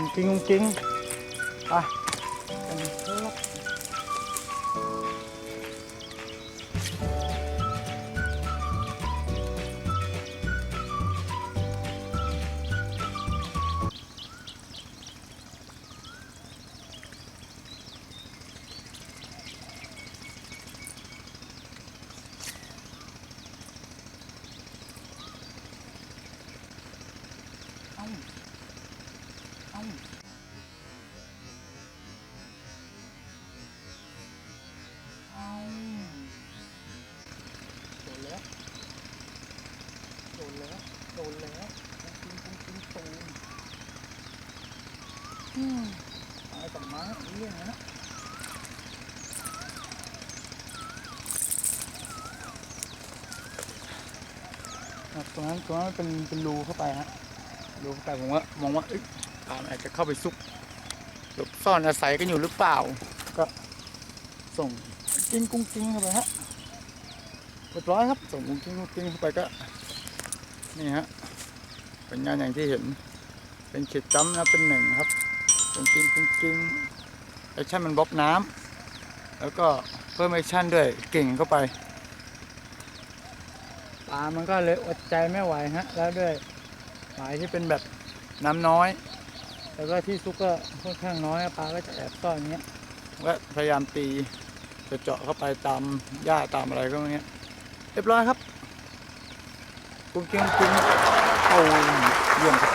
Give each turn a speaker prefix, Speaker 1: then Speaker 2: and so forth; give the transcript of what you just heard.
Speaker 1: กุ้งกิ้งกุ้งกิ้งไป เอาเอาโดนแล้ว โดนแล้ว โดนแล้วปุ้งปุ้งปุ้งปุ้งตูมอืมตายกับม้าเรื่องนะตรงนั้นตรงนั้นเป็นเป็นรูเข้าไปฮะรูเข้าไปผมว่ามองว่าอ ปลามันอาจจะเข้าไปซุกหลบซ่อนอาศัยกันอยู่หรือเปล่า ก็ส่งกิ้งกุ้งกิ้งเข้าไปฮะเรียบร้อยครับ ส่งกุ้งกิ้งกุ้งกิ้งเข้าไปก็ นี่ฮะเป็นงานอย่างที่เห็น เป็นขีดจ้ำนะเป็นหนึ่งครับกุ้งกิ้งกุ้งกิ้งแอคชั่นมันบล็อกน้ำแล้วก็เพิ่มแอคชั่นด้วยเก่งเข้าไปปลามันก็เลยอดใจไม่ไหวฮะ แล้วด้วยหมายที่เป็นแบบน้ำน้อย แต่ว่าที่ซุกก็ค่อนข้างน้อยปลาก็จะแอบซ่อนอย่างเงี้ยก็พยายามตีจะเจาะเข้าไปตามหญ้าตามอะไรก็อย่างเงี้ยเรียบร้อยครับกุ้งเกียงกุ้งโอ้เยี่ยมครับ